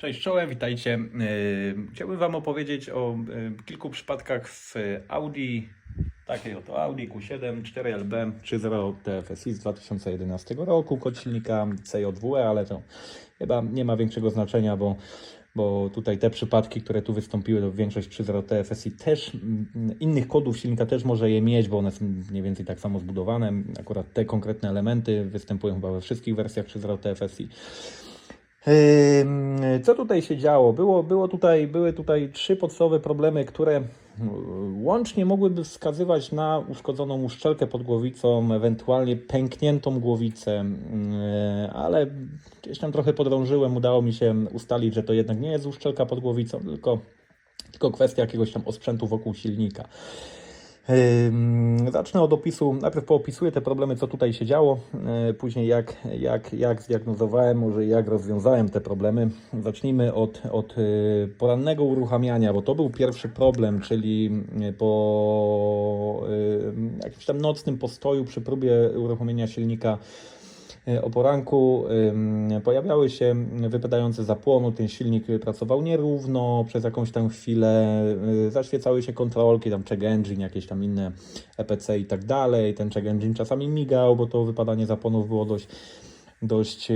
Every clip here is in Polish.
Cześć czołem, witajcie. Yy, Chciałbym Wam opowiedzieć o yy, kilku przypadkach w Audi, takiej oto Audi Q7 4LB 3.0 TFSI z 2011 roku, kod silnika CJ2E, ale to chyba nie ma większego znaczenia, bo, bo tutaj te przypadki, które tu wystąpiły, to większość 3.0 TFSI też, innych kodów silnika też może je mieć, bo one są mniej więcej tak samo zbudowane. Akurat te konkretne elementy występują chyba we wszystkich wersjach 3.0 TFSI. Co tutaj się działo? Było, było tutaj, były tutaj trzy podstawowe problemy, które y, łącznie mogłyby wskazywać na uszkodzoną uszczelkę pod głowicą, ewentualnie pękniętą głowicę, y, ale gdzieś tam trochę podrążyłem, udało mi się ustalić, że to jednak nie jest uszczelka pod głowicą, tylko, tylko kwestia jakiegoś tam osprzętu wokół silnika. Zacznę od opisu. Najpierw poopisuję te problemy, co tutaj się działo, yy, później jak, jak, jak zdiagnozowałem, może jak rozwiązałem te problemy. Zacznijmy od, od yy, porannego uruchamiania, bo to był pierwszy problem, czyli yy, po jakimś tam nocnym postoju przy próbie uruchomienia silnika E, o poranku pojawiały się wypadające zapłonu, ten silnik pracował nierówno przez jakąś tam chwilę, y, zaświecały się kontrolki, tam check engine, jakieś tam inne EPC i tak dalej, ten check engine czasami migał, bo to wypadanie zapłonów było dość dość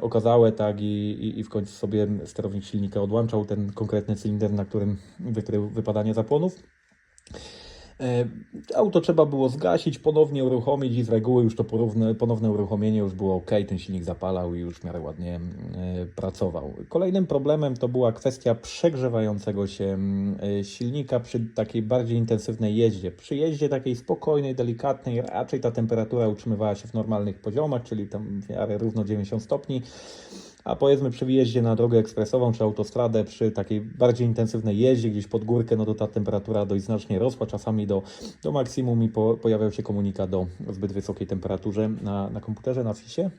okazałe, tak, i, i w końcu sobie sterownik silnika odłączał ten konkretny cylinder, na którym wykrył wypadanie zapłonów. E, Auto trzeba było zgasić, ponownie uruchomić i z reguły już to porówne, ponowne uruchomienie już było ok, ten silnik zapalał i już w miarę ładnie e, pracował. Kolejnym problemem to była kwestia przegrzewającego się mm, e, silnika przy takiej bardziej intensywnej jeździe. Przy jeździe takiej spokojnej, delikatnej, raczej ta temperatura utrzymywała się w normalnych poziomach, czyli tam w miarę równo 90 stopni. A powiedzmy przy wyjeździe na drogę ekspresową czy autostradę, przy takiej bardziej intensywnej jeździe gdzieś pod górkę, no to ta temperatura dość znacznie rosła, czasami do, do maksimum i po, pojawiał się komunikat o zbyt wysokiej temperaturze na, na komputerze, na FISie.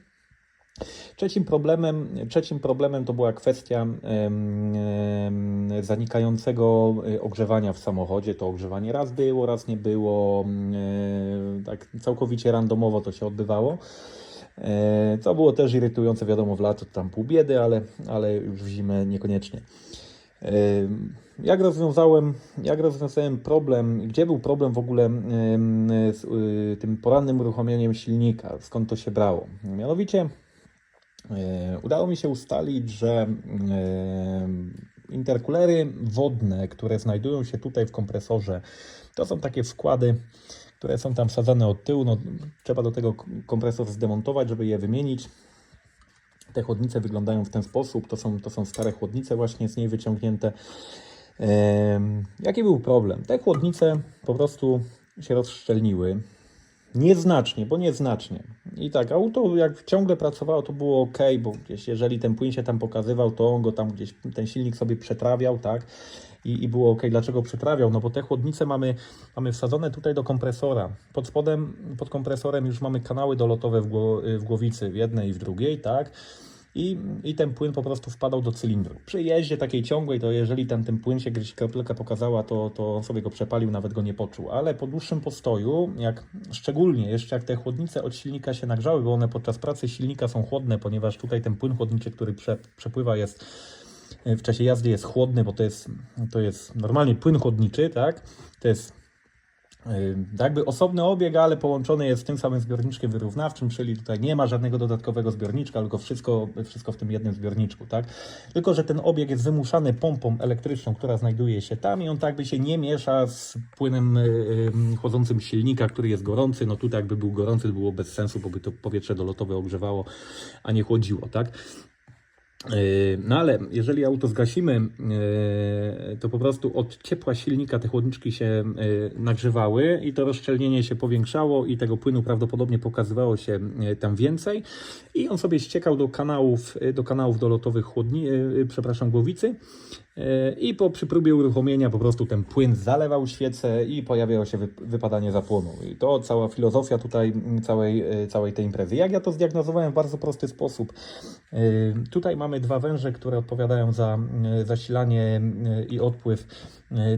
Trzecim problemem, trzecim problemem to była kwestia zanikającego e, ogrzewania w samochodzie. To ogrzewanie raz było, raz nie było. e, tak całkowicie randomowo to się odbywało. E, Co było też irytujące, wiadomo, w lato to tam pół biedy, ale, ale już w zimę niekoniecznie. E, Jak rozwiązałem, jak rozwiązałem problem, gdzie był problem w ogóle z y, tym porannym uruchomieniem silnika, skąd to się brało? Mianowicie e, udało mi się ustalić, że e, interkulery wodne, które znajdują się tutaj w kompresorze, to są takie wkłady, które są tam wsadzane od tyłu. No, trzeba do tego kompresor zdemontować, żeby je wymienić. Te chłodnice wyglądają w ten sposób. To są, to są stare chłodnice właśnie z niej wyciągnięte. Em, jaki był problem? Te chłodnice po prostu się rozszczelniły. Nieznacznie, bo nieznacznie. I tak, auto jak ciągle pracowało, to było ok, bo gdzieś jeżeli ten płyn się tam pokazywał, to on go tam gdzieś, ten silnik sobie przetrawiał, tak? I, i było ok. Dlaczego przetrawiał? No bo te chłodnice mamy, mamy wsadzone tutaj do kompresora. Pod spodem, pod kompresorem już mamy kanały dolotowe w, w głowicy, w jednej i w drugiej, tak? I, I ten płyn po prostu wpadał do cylindru. Przy jeździe takiej ciągłej, to jeżeli tam ten płyn się gdzieś kropelka pokazała, to, to on sobie go przepalił, nawet go nie poczuł. Ale po dłuższym postoju, jak szczególnie jeszcze jak te chłodnice od silnika się nagrzały, bo one podczas pracy silnika są chłodne, ponieważ tutaj ten płyn chłodniczy, który prze, przepływa jest w czasie jazdy jest chłodny, bo to jest, to jest normalnie płyn chłodniczy, tak? To jest yy, jakby osobny obieg, ale połączony jest z tym samym zbiorniczkiem wyrównawczym, czyli tutaj nie ma żadnego dodatkowego zbiorniczka, tylko wszystko, wszystko w tym jednym zbiorniczku, tak? Tylko, że ten obieg jest wymuszany pompą elektryczną, która znajduje się tam i on tak by się nie miesza z płynem yy, chłodzącym silnika, który jest gorący. No tutaj jakby był gorący, to było bez sensu, bo by to powietrze dolotowe ogrzewało, a nie chłodziło, tak? Yy, No ale jeżeli auto zgasimy, yy, to po prostu od ciepła silnika te chłodniczki się yy, nagrzewały i to rozszczelnienie się powiększało i tego płynu prawdopodobnie pokazywało się tam więcej. I on sobie ściekał do kanałów, do kanałów dolotowych chłodni, przepraszam, głowicy i po przy próbie uruchomienia po prostu ten płyn zalewał świecę i pojawiało się wy, wypadanie zapłonu. I to cała filozofia tutaj całej, yy, całej tej imprezy. Jak ja to zdiagnozowałem w bardzo prosty sposób. Yy, Tutaj mamy dwa węże, które odpowiadają za zasilanie i odpływ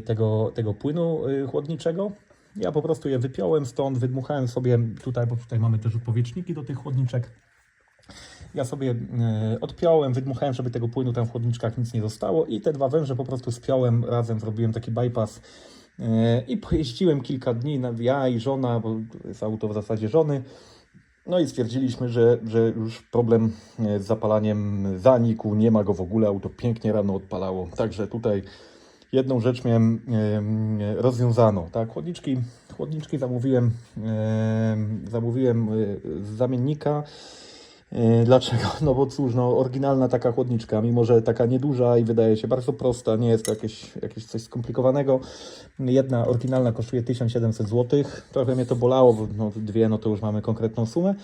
tego, tego płynu chłodniczego. Ja po prostu je wypiąłem stąd, wydmuchałem sobie tutaj, bo tutaj mamy też powietrzniki do tych chłodniczek. Ja sobie e, odpiąłem, wydmuchałem, żeby tego płynu tam w chłodniczkach nic nie zostało i te dwa węże po prostu spiąłem razem, zrobiłem taki bypass e, i pojeździłem kilka dni, ja i żona, bo jest auto w zasadzie żony, no i stwierdziliśmy, że, że już problem e, z zapalaniem zanikł, nie ma go w ogóle, auto pięknie rano odpalało. Także tutaj jedną rzecz miałem em, rozwiązaną. Tak, chłodniczki, chłodniczki zamówiłem, em, zamówiłem z zamiennika. E, Dlaczego? No bo cóż, no, oryginalna taka chłodniczka, mimo że taka nieduża i wydaje się bardzo prosta, nie jest to jakieś, jakieś coś skomplikowanego. Jedna oryginalna kosztuje 1700 zł. Trochę mnie to bolało, bo no, dwie no to już mamy konkretną sumę.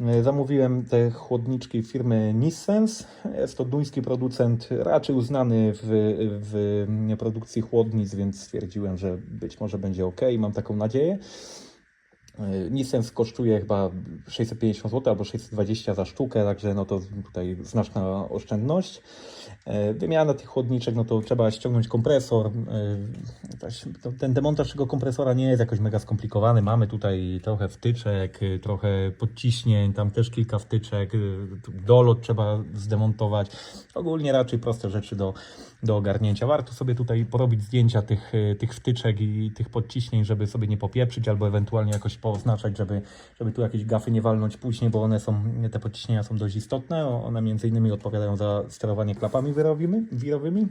E, Zamówiłem te chłodniczki firmy Nissens. Jest to duński producent, raczej uznany w, w produkcji chłodnic, więc stwierdziłem, że być może będzie ok. Mam taką nadzieję. E, Nissens kosztuje chyba 650 zł albo 620 za sztukę, także no to tutaj znaczna oszczędność. E, Wymiana tych chłodniczek, no to trzeba ściągnąć kompresor. To- Ten demontaż tego kompresora nie jest jakoś mega skomplikowany. Mamy tutaj trochę wtyczek, trochę podciśnień, tam też kilka wtyczek. Dolot trzeba zdemontować. Ogólnie raczej proste rzeczy do, do ogarnięcia. Warto sobie tutaj porobić zdjęcia tych, e, tych wtyczek i tych podciśnień, żeby sobie nie popieprzyć, albo ewentualnie jakoś pooznaczać, żeby, żeby tu jakieś gafy nie walnąć później, bo one są, te podciśnienia są dość istotne. One między innymi odpowiadają za sterowanie klapami wirowymi. wirowymi.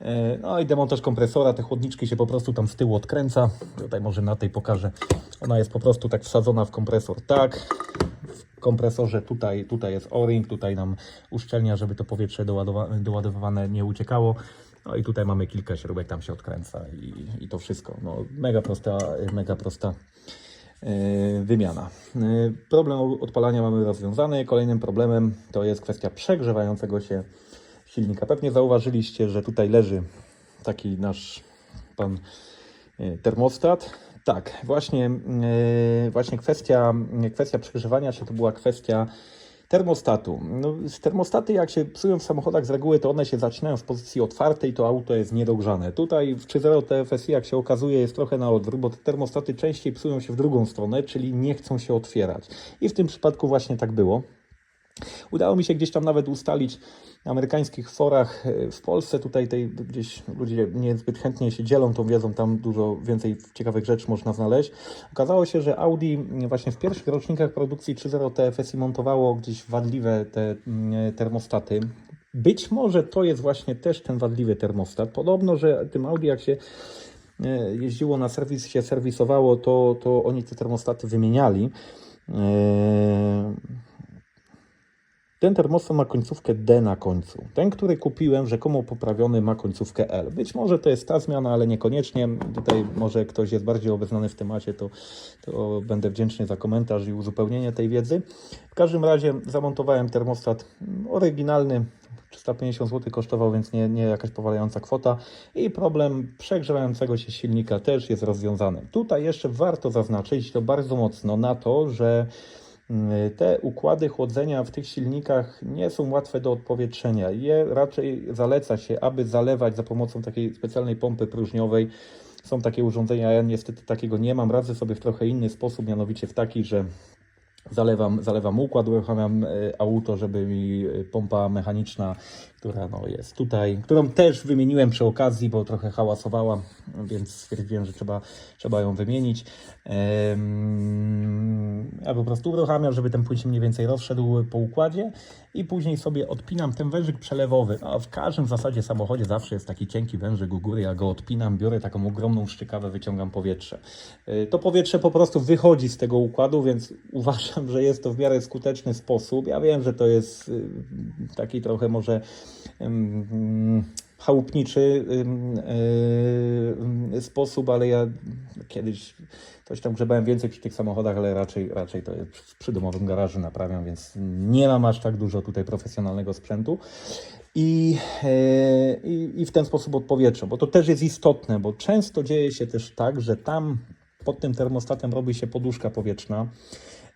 E, No i demontaż kompresora, te chłodniczki się po prostu tam z tyłu odkręca. Tutaj może na tej pokażę. Ona jest po prostu tak wsadzona w kompresor, tak. Kompresorze tutaj, tutaj jest o-ring, tutaj nam uszczelnia, żeby to powietrze doładowa- doładowywane nie uciekało. No i tutaj mamy kilka śrubek, tam się odkręca i, i to wszystko. No, mega prosta, mega prosta e, wymiana. E, Problem odpalania mamy rozwiązany. Kolejnym problemem to jest kwestia przegrzewającego się silnika. Pewnie zauważyliście, że tutaj leży taki nasz pan e, termostat. Tak, właśnie, e, właśnie kwestia, kwestia przegrzewania, czy to była kwestia termostatu. No, termostaty jak się psują w samochodach z reguły, to one się zaczynają w pozycji otwartej, to auto jest niedogrzane. Tutaj w 3.0 TFSI, jak się okazuje, jest trochę na odwrót, bo te termostaty częściej psują się w drugą stronę, czyli nie chcą się otwierać. I w tym przypadku właśnie tak było. Udało mi się gdzieś tam nawet ustalić na amerykańskich forach e, w Polsce. Tutaj tej, gdzieś ludzie niezbyt chętnie się dzielą tą wiedzą, tam dużo więcej ciekawych rzeczy można znaleźć. Okazało się, że Audi właśnie w pierwszych rocznikach produkcji 3.0 TFSI montowało gdzieś wadliwe te mm, termostaty. Być może to jest właśnie też ten wadliwy termostat. Podobno, że tym Audi jak się e, jeździło na serwis, się serwisowało, to, to oni te termostaty wymieniali. E, ten termostat ma końcówkę D na końcu. Ten, który kupiłem, rzekomo poprawiony, ma końcówkę L. Być może to jest ta zmiana, ale niekoniecznie. Tutaj może ktoś jest bardziej obeznany w temacie, to, to będę wdzięczny za komentarz i uzupełnienie tej wiedzy. W każdym razie zamontowałem termostat oryginalny. 350 zł kosztował, więc nie, nie jakaś powalająca kwota. I problem przegrzewającego się silnika też jest rozwiązany. Tutaj jeszcze warto zaznaczyć to bardzo mocno na to, że te układy chłodzenia w tych silnikach nie są łatwe do odpowietrzenia. Je raczej zaleca się, aby zalewać za pomocą takiej specjalnej pompy próżniowej. Są takie urządzenia, ja niestety takiego nie mam. Radzę sobie w trochę inny sposób, mianowicie w taki, że zalewam, zalewam układ, uruchamiam e, auto, żeby mi e, pompa mechaniczna, która no, jest tutaj, którą też wymieniłem przy okazji, bo trochę hałasowała, więc stwierdziłem, że trzeba, trzeba ją wymienić. Ja po prostu uruchamiam, żeby ten płyn się mniej więcej rozszedł po układzie i później sobie odpinam ten wężyk przelewowy. A w każdym zasadzie samochodzie zawsze jest taki cienki wężyk u góry, ja go odpinam, biorę taką ogromną szczykawę, wyciągam powietrze. Y, To powietrze po prostu wychodzi z tego układu, więc uważam, że jest to w miarę skuteczny sposób. Ja wiem, że to jest y, taki trochę może ym, chałupniczy ym, y, sposób, ale ja kiedyś coś tam grzebałem więcej przy tych samochodach, ale raczej, raczej to w przydomowym garażu naprawiam, więc nie mam aż tak dużo tutaj profesjonalnego sprzętu. I, e, i, I w ten sposób odpowietrzę, bo to też jest istotne, bo często dzieje się też tak, że tam pod tym termostatem robi się poduszka powietrzna.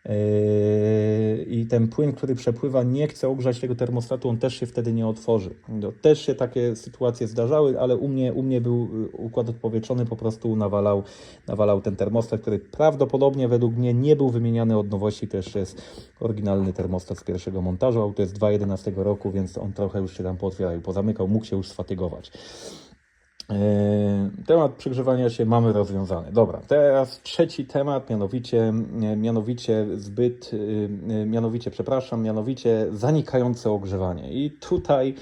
Yy, I ten płyn, który przepływa, nie chce ogrzać tego termostatu, on też się wtedy nie otworzy. No, też się takie sytuacje zdarzały, ale u mnie, u mnie był y, układ odpowietrzony, po prostu nawalał, nawalał ten termostat, który prawdopodobnie według mnie nie był wymieniany od nowości. To jeszcze jest oryginalny termostat z pierwszego montażu, auto jest 2011 roku, więc on trochę już się tam pootwierał, pozamykał, mógł się już sfatygować. Yy, Temat przegrzewania się mamy rozwiązany. Dobra, teraz trzeci temat, mianowicie, e, mianowicie zbyt, yy, yy, mianowicie, przepraszam, mianowicie zanikające ogrzewanie. I tutaj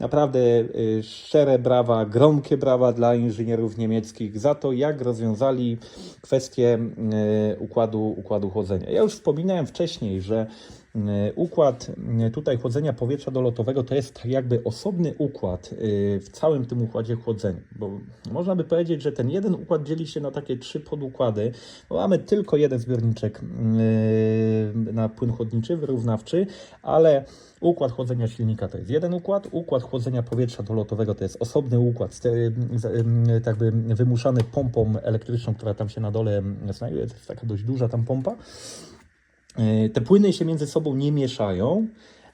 naprawdę yy, szczere brawa, gromkie brawa dla inżynierów niemieckich za to, jak rozwiązali kwestię yy, układu, układu chłodzenia. Ja już wspominałem wcześniej, że Układ e, tutaj chłodzenia powietrza dolotowego to jest tak jakby osobny układ e, w całym tym układzie chłodzenia, bo można by powiedzieć, że ten jeden układ dzieli się na takie trzy podukłady. Mamy tylko jeden zbiorniczek na płyn chłodniczy, wyrównawczy, ale układ chłodzenia silnika to jest jeden układ, układ chłodzenia powietrza dolotowego to jest osobny układ, tak by wymuszany pompą elektryczną, która tam się na dole znajduje, to jest taka dość duża tam pompa. E, Te płyny się między sobą nie mieszają,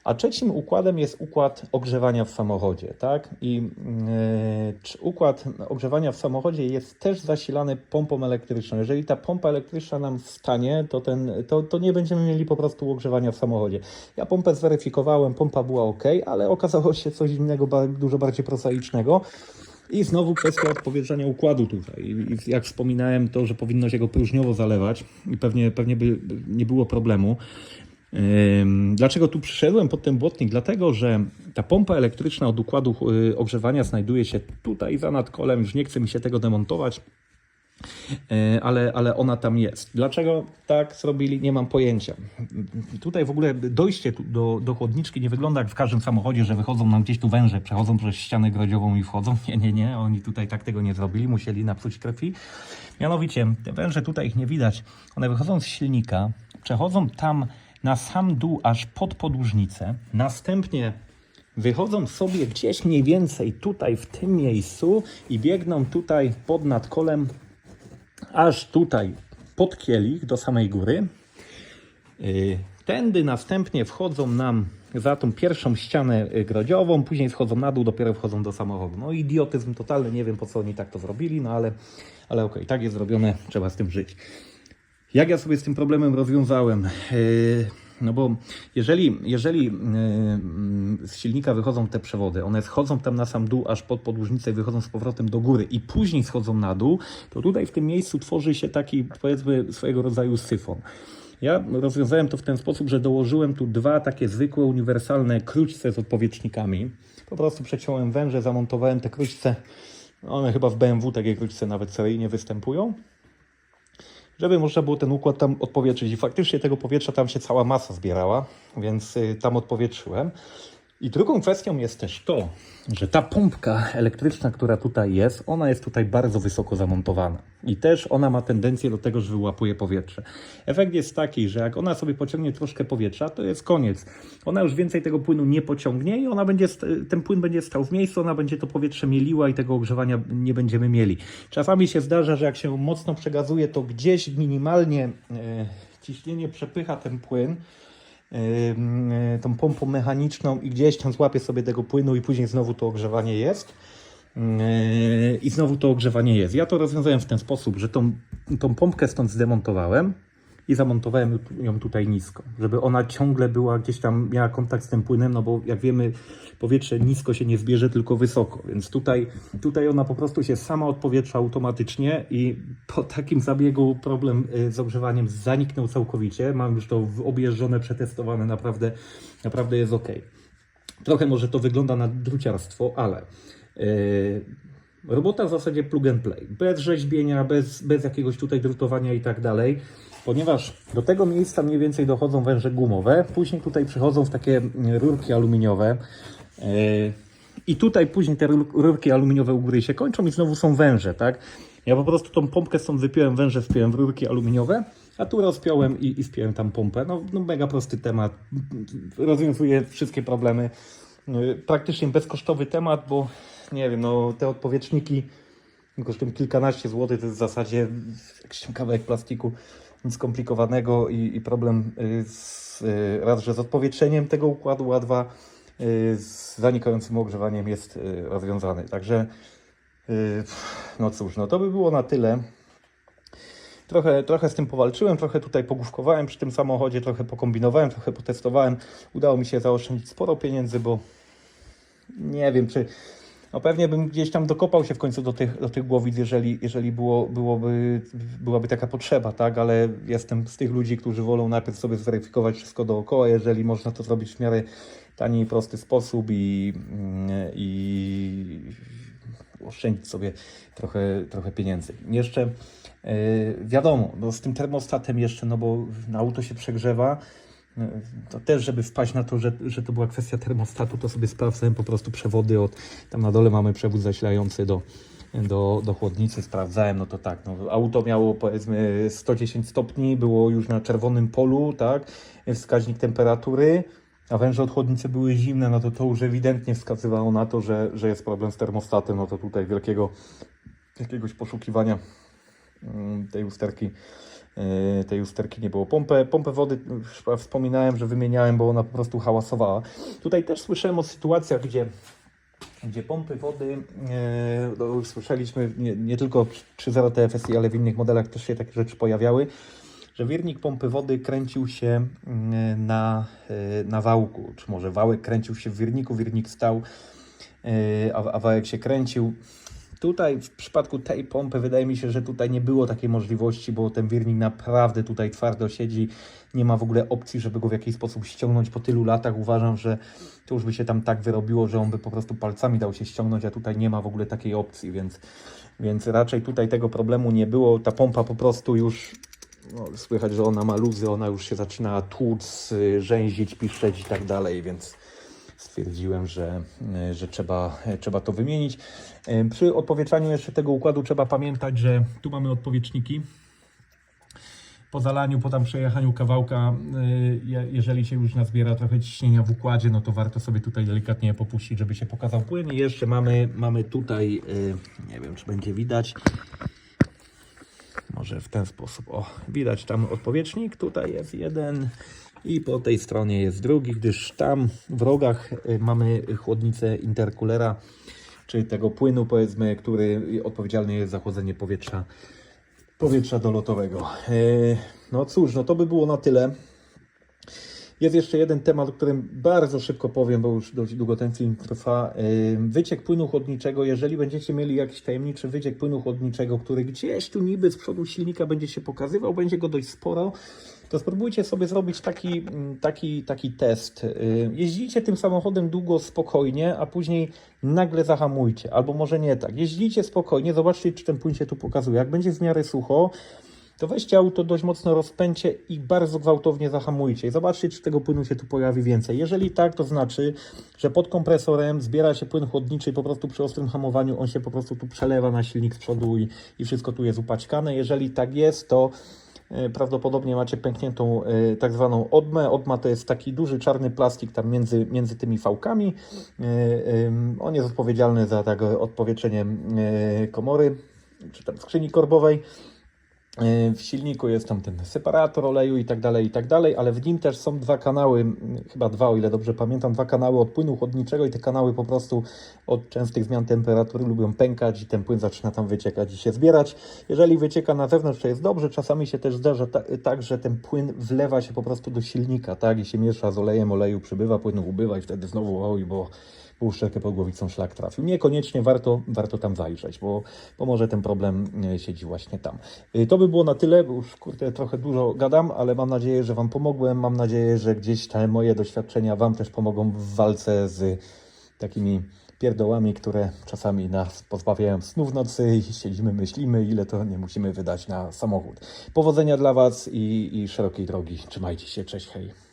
a trzecim układem jest układ ogrzewania w samochodzie, tak? I e, czy układ ogrzewania w samochodzie jest też zasilany pompą elektryczną. Jeżeli ta pompa elektryczna nam stanie, to, ten, to, to nie będziemy mieli po prostu ogrzewania w samochodzie. Ja pompę zweryfikowałem, pompa była ok, ale okazało się coś innego, dużo bardziej prosaicznego. I znowu kwestia odpowietrzenia układu tutaj. I jak wspominałem, to, że powinno się go próżniowo zalewać i pewnie, pewnie by nie było problemu. Dlaczego tu przyszedłem pod ten błotnik? Dlatego, że ta pompa elektryczna od układu y, ogrzewania znajduje się tutaj za nadkolem. Już nie chce mi się tego demontować. E, ale, ale ona tam jest. Dlaczego tak zrobili, nie mam pojęcia. Tutaj w ogóle dojście do, do chłodniczki nie wygląda jak w każdym samochodzie, że wychodzą nam gdzieś tu węże, przechodzą przez ścianę grodziową i wchodzą. Nie, nie, nie, oni tutaj tak tego nie zrobili, musieli napsuć krwi. Mianowicie, te węże tutaj ich nie widać, one wychodzą z silnika, przechodzą tam na sam dół, aż pod podłużnicę, następnie wychodzą sobie gdzieś mniej więcej tutaj w tym miejscu i biegną tutaj pod nadkolem aż tutaj pod kielich do samej góry. Yy, Tędy następnie wchodzą nam za tą pierwszą ścianę y, grodziową, później schodzą na dół, dopiero wchodzą do samochodu. No idiotyzm totalny, nie wiem po co oni tak to zrobili, no ale, ale okej, tak jest zrobione, trzeba z tym żyć. Jak ja sobie z tym problemem rozwiązałem? Yy, No bo jeżeli, jeżeli yy, mm, z silnika wychodzą te przewody, one schodzą tam na sam dół, aż pod podłużnicę i wychodzą z powrotem do góry i później schodzą na dół, to tutaj w tym miejscu tworzy się taki powiedzmy swojego rodzaju syfon. Ja rozwiązałem to w ten sposób, że dołożyłem tu dwa takie zwykłe, uniwersalne krućce z odpowietrznikami. Po prostu przeciąłem węże, zamontowałem te krućce. One chyba w BMW takie krućce nawet seryjnie występują żeby można było ten układ tam odpowietrzyć. I faktycznie tego powietrza tam się cała masa zbierała, więc y, tam odpowietrzyłem. I drugą kwestią jest też to, że ta pompka elektryczna, która tutaj jest, ona jest tutaj bardzo wysoko zamontowana. I też ona ma tendencję do tego, że wyłapuje powietrze. Efekt jest taki, że jak ona sobie pociągnie troszkę powietrza, to jest koniec. Ona już więcej tego płynu nie pociągnie i ona będzie, ten płyn będzie stał w miejscu, ona będzie to powietrze mieliła i tego ogrzewania nie będziemy mieli. Czasami się zdarza, że jak się mocno przegazuje, to gdzieś minimalnie e, ciśnienie przepycha ten płyn tą pompą mechaniczną i gdzieś tam złapie sobie tego płynu i później znowu to ogrzewanie jest. Yy, I znowu to ogrzewanie jest. Ja to rozwiązałem w ten sposób, że tą, tą pompkę stąd zdemontowałem i zamontowałem ją tutaj nisko, żeby ona ciągle była gdzieś tam, miała kontakt z tym płynem, no bo jak wiemy, powietrze nisko się nie zbierze, tylko wysoko, więc tutaj, tutaj ona po prostu się sama odpowietrza automatycznie i po takim zabiegu problem y, z ogrzewaniem zaniknął całkowicie. Mam już to objeżdżone, przetestowane, naprawdę, naprawdę jest ok. Trochę może to wygląda na druciarstwo, ale yy, robota w zasadzie plug and play. Bez rzeźbienia, bez, bez jakiegoś tutaj drutowania i tak dalej. Ponieważ do tego miejsca mniej więcej dochodzą węże gumowe, później tutaj przychodzą w takie mm, rurki aluminiowe. Yy, I tutaj później te rur- rurki aluminiowe u góry się kończą i znowu są węże, tak? Ja po prostu tą pompkę stąd wypiąłem, węże wpiąłem w rurki aluminiowe, a tu rozpiąłem i, i tam pompę. No, no mega prosty temat, rozwiązuje wszystkie problemy. Yy, Praktycznie bezkosztowy temat, bo nie wiem, no te odpowietrzniki kosztują kilkanaście złotych, to jest w zasadzie jakiś kawałek plastiku. Nic skomplikowanego i, i problem y, z, y, raz, że z odpowietrzeniem tego układu, a dwa y, z zanikającym ogrzewaniem jest rozwiązany. Także no cóż, no to by było na tyle. Trochę, trochę z tym powalczyłem, trochę tutaj pogłówkowałem przy tym samochodzie, trochę pokombinowałem, trochę potestowałem. Udało mi się zaoszczędzić sporo pieniędzy, bo nie wiem, czy. No pewnie bym gdzieś tam dokopał się w końcu do tych, do tych głowic, jeżeli, jeżeli było, byłoby, byłaby taka potrzeba, tak? Ale jestem z tych ludzi, którzy wolą najpierw sobie zweryfikować wszystko dookoła, jeżeli można to zrobić w miarę tani i prosty sposób i, mm, i oszczędzić sobie trochę, trochę pieniędzy. Jeszcze yy, wiadomo, no z tym termostatem jeszcze, no bo na auto się przegrzewa, to też, żeby wpaść na to, że, że to była kwestia termostatu, to sobie sprawdzałem po prostu przewody od, tam na dole mamy przewód zasilający do, do, do chłodnicy, sprawdzałem, no to tak, no, auto miało powiedzmy 110 stopni, było już na czerwonym polu, tak, wskaźnik temperatury, a węże od chłodnicy były zimne, no to to już ewidentnie wskazywało na to, że, że jest problem z termostatem, no to tutaj wielkiego, jakiegoś poszukiwania mm, tej usterki, tej usterki nie było. Pompę, pompę wody chyba wspominałem, że wymieniałem, bo ona po prostu hałasowała. Tutaj też słyszałem o sytuacjach, gdzie gdzie pompy wody, e, no, słyszeliśmy nie, nie tylko przy 0 TFSI, ale w innych modelach też się takie rzeczy pojawiały, że wirnik pompy wody kręcił się mm, na, e, na wałku, czy może wałek kręcił się w wirniku, wirnik stał, e, a, a wałek się kręcił. Tutaj w przypadku tej pompy wydaje mi się, że tutaj nie było takiej możliwości, bo ten wirnik naprawdę tutaj twardo siedzi. Nie ma w ogóle opcji, żeby go w jakiś sposób ściągnąć po tylu latach. Uważam, że to już by się tam tak wyrobiło, że on by po prostu palcami dał się ściągnąć, a tutaj nie ma w ogóle takiej opcji, więc, więc raczej tutaj tego problemu nie było. Ta pompa po prostu już no, słychać, że ona ma luzy, ona już się zaczyna tłuc, y, rzęzić, piszczeć i tak dalej, więc stwierdziłem, że, y, że trzeba, trzeba to wymienić. Y, Przy odpowietrzaniu jeszcze tego układu trzeba pamiętać, że tu mamy odpowietrzniki. Po zalaniu, po tam przejechaniu kawałka, je- jeżeli się już nazbiera trochę ciśnienia w układzie, no to warto sobie tutaj delikatnie popuścić, żeby się pokazał płyn. I jeszcze mamy, mamy tutaj, nie wiem czy będzie widać, może w ten sposób. O, widać tam odpowietrznik, tutaj jest jeden i po tej stronie jest drugi, gdyż tam w rogach y, mamy chłodnicę interkulera, czyli tego płynu powiedzmy, który odpowiedzialny jest za chłodzenie powietrza, powietrza dolotowego. Yy, No cóż, no to by było na tyle. Jest jeszcze jeden temat, o którym bardzo szybko powiem, bo już dość długo ten film trwa. Yy, Wyciek płynu chłodniczego. Jeżeli będziecie mieli jakiś tajemniczy wyciek płynu chłodniczego, który gdzieś tu niby z przodu silnika będzie się pokazywał, będzie go dość sporo, to spróbujcie sobie zrobić taki, mm, taki, taki test. Yy, Jeździcie tym samochodem długo, spokojnie, a później nagle zahamujcie. Albo może nie tak. Jeździcie spokojnie, zobaczcie, czy ten płyn się tu pokazuje. Jak będzie w miarę sucho, to weźcie auto dość mocno rozpędźcie i bardzo gwałtownie zahamujcie. I zobaczcie, czy tego płynu się tu pojawi więcej. Jeżeli tak, to znaczy, że pod kompresorem zbiera się płyn chłodniczy i po prostu przy ostrym hamowaniu on się po prostu tu przelewa na silnik z przodu i, i wszystko tu jest upaćkane. Jeżeli tak jest, to prawdopodobnie macie pękniętą e, tak zwaną odmę. Odma to jest taki duży czarny plastik tam między, między tymi fałkami. E, On jest odpowiedzialny za tak odpowietrzenie e, komory czy tam skrzyni korbowej. W silniku jest tam ten separator oleju i tak dalej, i tak dalej, ale w nim też są dwa kanały, chyba dwa, o ile dobrze pamiętam, dwa kanały od płynu chłodniczego i te kanały po prostu od częstych zmian temperatury lubią pękać i ten płyn zaczyna tam wyciekać i się zbierać. Jeżeli wycieka na zewnątrz, to jest dobrze, czasami się też zdarza ta, tak, że ten płyn wlewa się po prostu do silnika, tak, i się miesza z olejem, oleju przybywa, płynu ubywa i wtedy znowu oj, bo bo uszczelkę pod głowicą szlak trafił. Niekoniecznie warto, warto tam zajrzeć, bo, bo może ten problem e, siedzi właśnie tam. Y, To by było na tyle, bo już kurde, trochę dużo gadam, ale mam nadzieję, że Wam pomogłem. Mam nadzieję, że gdzieś te moje doświadczenia Wam też pomogą w walce z takimi pierdołami, które czasami nas pozbawiają snu w nocy i siedzimy, myślimy, ile to nie musimy wydać na samochód. Powodzenia dla Was i, i szerokiej drogi. Trzymajcie się, cześć, hej.